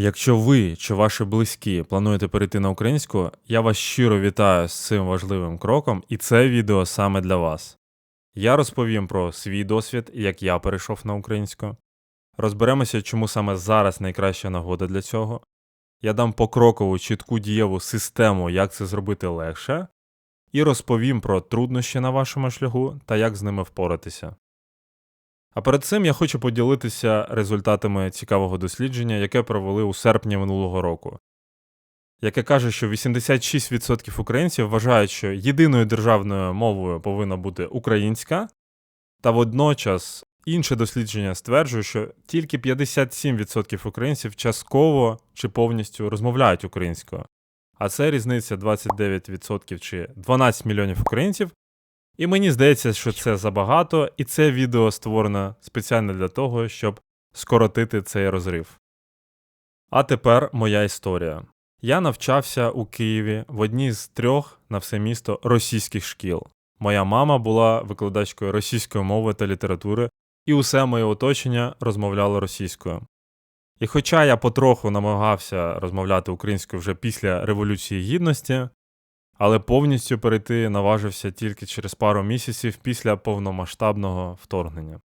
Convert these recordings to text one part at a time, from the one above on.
Якщо ви чи ваші близькі плануєте перейти на українську, я вас щиро вітаю з цим важливим кроком, і це відео саме для вас. Я розповім про свій досвід, як я перейшов на українську. Розберемося, чому саме зараз найкраща нагода для цього. Я дам покрокову чітку дієву систему, як це зробити легше, і розповім про труднощі на вашому шляху та як з ними впоратися. А перед цим я хочу поділитися результатами цікавого дослідження, яке провели у серпні минулого року, яке каже, що 86% українців вважають, що єдиною державною мовою повинна бути українська, та водночас інше дослідження стверджує, що тільки 57% українців частково чи повністю розмовляють українською. А це різниця 29% чи 12 мільйонів українців і мені здається, що це забагато, і це відео створено спеціально для того, щоб скоротити цей розрив. А тепер моя історія. Я навчався у Києві в одній з трьох на все місто російських шкіл. Моя мама була викладачкою російської мови та літератури, і усе моє оточення розмовляло російською. І хоча я потроху намагався розмовляти українською вже після Революції Гідності, але повністю перейти наважився тільки через пару місяців після повномасштабного вторгнення.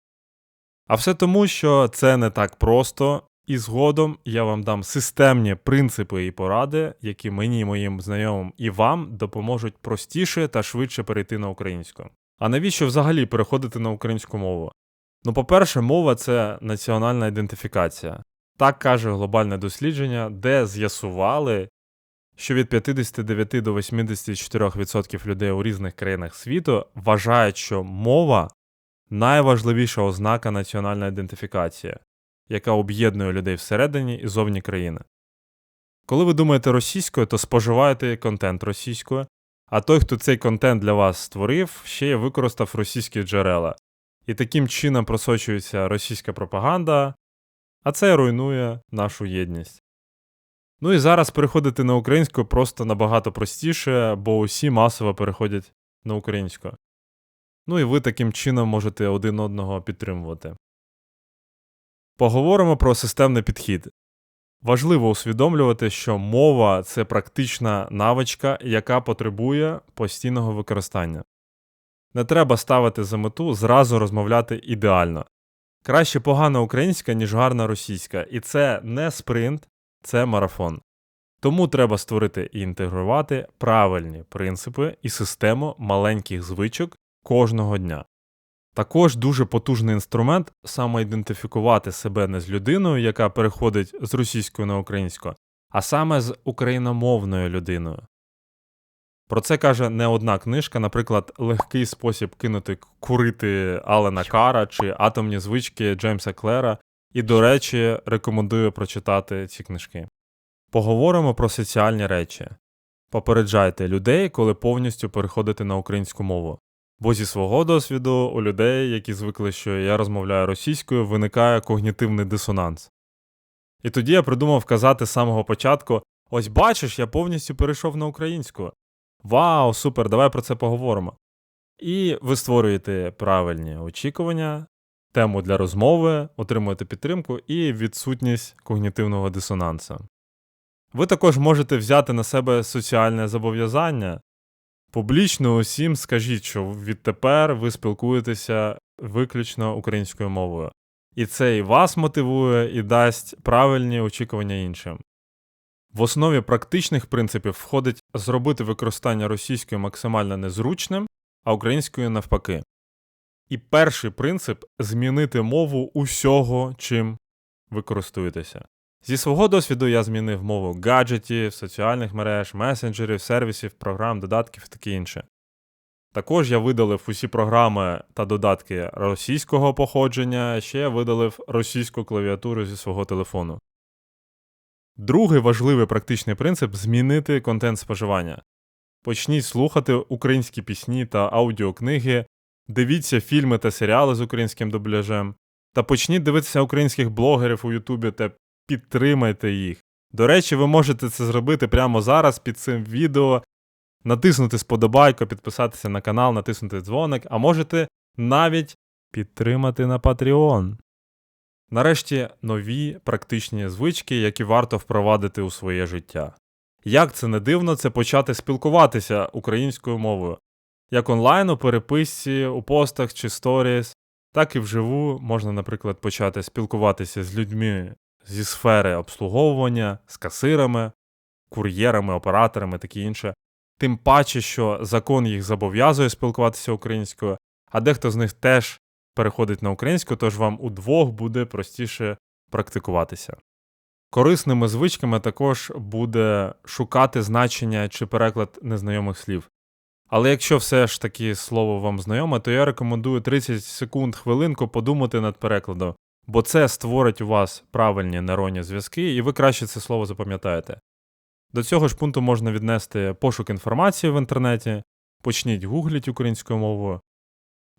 А все тому, що це не так просто, і згодом я вам дам системні принципи і поради, які мені, моїм знайомим і вам допоможуть простіше та швидше перейти на українську. А навіщо взагалі переходити на українську мову? Ну, по-перше, мова це національна ідентифікація. Так каже глобальне дослідження, де з'ясували, що від 59 до 84% людей у різних країнах світу вважають, що мова найважливіша ознака національної ідентифікації, яка об'єднує людей всередині і зовні країни. Коли ви думаєте російською, то споживаєте контент російською, а той, хто цей контент для вас створив, ще й використав російські джерела. І таким чином просочується російська пропаганда, а це руйнує нашу єдність. Ну і зараз переходити на українську просто набагато простіше, бо усі масово переходять на українську. Ну і ви таким чином можете один одного підтримувати. Поговоримо про системний підхід. Важливо усвідомлювати, що мова це практична навичка, яка потребує постійного використання. Не треба ставити за мету зразу розмовляти ідеально. Краще погана українська, ніж гарна російська, і це не спринт, це марафон. Тому треба створити і інтегрувати правильні принципи і систему маленьких звичок кожного дня. Також дуже потужний інструмент самоідентифікувати себе не з людиною, яка переходить з російської на українську, а саме з україномовною людиною. Про це каже не одна книжка, наприклад, легкий спосіб кинути курити Алена Кара чи атомні звички Джеймса Клера, і, до речі, рекомендую прочитати ці книжки. Поговоримо про соціальні речі. Попереджайте людей, коли повністю переходите на українську мову. Бо зі свого досвіду у людей, які звикли, що я розмовляю російською, виникає когнітивний дисонанс. І тоді я придумав казати з самого початку: ось бачиш, я повністю перейшов на українську. Вау, супер, давай про це поговоримо. І ви створюєте правильні очікування, тему для розмови, отримуєте підтримку і відсутність когнітивного дисонансу. Ви також можете взяти на себе соціальне зобов'язання. Публічно усім скажіть, що відтепер ви спілкуєтеся виключно українською мовою. І це і вас мотивує, і дасть правильні очікування іншим. В основі практичних принципів входить зробити використання російської максимально незручним, а українською навпаки. І перший принцип змінити мову усього, чим ви користуєтеся. Зі свого досвіду я змінив мову гаджетів, соціальних мереж, месенджерів, сервісів, програм, додатків і таке інше. Також я видалив усі програми та додатки російського походження, ще я видалив російську клавіатуру зі свого телефону. Другий важливий практичний принцип змінити контент споживання. Почніть слухати українські пісні та аудіокниги, дивіться фільми та серіали з українським дубляжем, та почніть дивитися українських блогерів у Ютубі та підтримайте їх. До речі, ви можете це зробити прямо зараз під цим відео, натиснути сподобайку, підписатися на канал, натиснути дзвоник, а можете навіть підтримати на Patreon. Нарешті нові практичні звички, які варто впровадити у своє життя. Як це не дивно, це почати спілкуватися українською мовою, як онлайн у переписці, у постах чи сторіс, так і вживу можна, наприклад, почати спілкуватися з людьми зі сфери обслуговування, з касирами, кур'єрами, операторами, таке інше. Тим паче, що закон їх зобов'язує спілкуватися українською, а дехто з них теж переходить на українську, тож вам удвох буде простіше практикуватися. Корисними звичками також буде шукати значення чи переклад незнайомих слів. Але якщо все ж таки слово вам знайоме, то я рекомендую 30 секунд хвилинку подумати над перекладом, бо це створить у вас правильні нейронні зв'язки, і ви краще це слово запам'ятаєте. До цього ж пункту можна віднести пошук інформації в інтернеті, почніть гугліть українською мовою.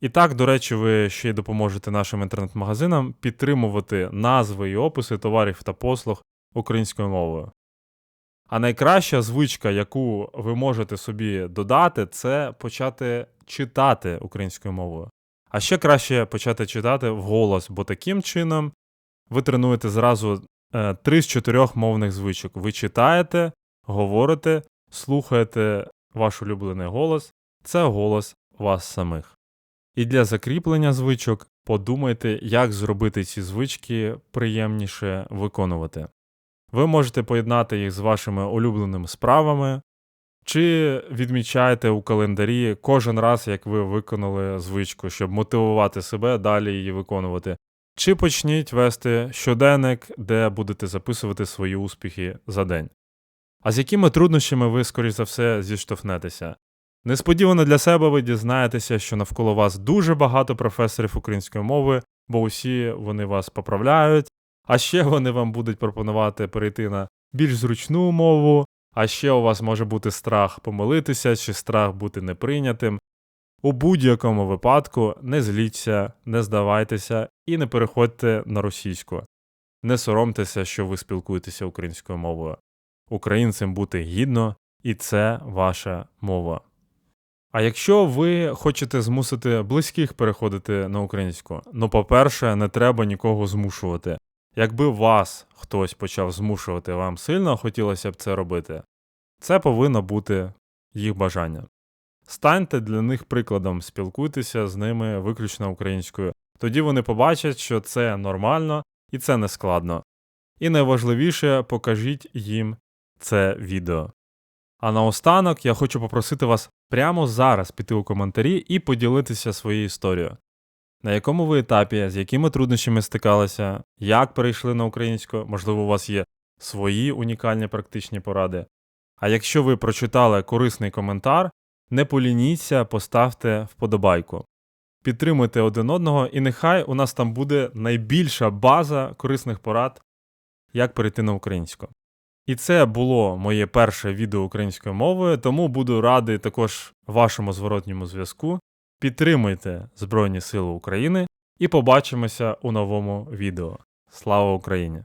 І так, до речі, ви ще й допоможете нашим інтернет-магазинам підтримувати назви і описи товарів та послуг українською мовою. А найкраща звичка, яку ви можете собі додати, це почати читати українською мовою. А ще краще почати читати вголос, бо таким чином ви тренуєте зразу е, три з чотирьох мовних звичок. Ви читаєте, говорите, слухаєте ваш улюблений голос, це голос вас самих. І для закріплення звичок подумайте, як зробити ці звички приємніше виконувати. Ви можете поєднати їх з вашими улюбленими справами, чи відмічаєте у календарі кожен раз, як ви виконали звичку, щоб мотивувати себе далі її виконувати. Чи почніть вести щоденник, де будете записувати свої успіхи за день. А з якими труднощами ви, скоріш за все, зіштовхнетеся? Несподівано для себе ви дізнаєтеся, що навколо вас дуже багато професорів української мови, бо усі вони вас поправляють, а ще вони вам будуть пропонувати перейти на більш зручну мову, а ще у вас може бути страх помилитися чи страх бути неприйнятим. У будь-якому випадку не зліться, не здавайтеся і не переходьте на російську. Не соромтеся, що ви спілкуєтеся українською мовою. Українцем бути гідно, і це ваша мова. А якщо ви хочете змусити близьких переходити на українську, ну, по-перше, не треба нікого змушувати. Якби вас хтось почав змушувати, вам сильно хотілося б це робити, це повинно бути їх бажання. Станьте для них прикладом, спілкуйтеся з ними виключно українською. Тоді вони побачать, що це нормально і це не складно. І найважливіше, покажіть їм це відео. А наостанок я хочу попросити вас прямо зараз піти у коментарі і поділитися своєю історією. На якому ви етапі, з якими труднощами стикалися, як перейшли на українську, можливо, у вас є свої унікальні практичні поради. А якщо ви прочитали корисний коментар, не полініться, поставте вподобайку. Підтримуйте один одного, і нехай у нас там буде найбільша база корисних порад, як перейти на українську. І це було моє перше відео українською мовою, тому буду радий також вашому зворотньому зв'язку. Підтримуйте Збройні Сили України і побачимося у новому відео. Слава Україні!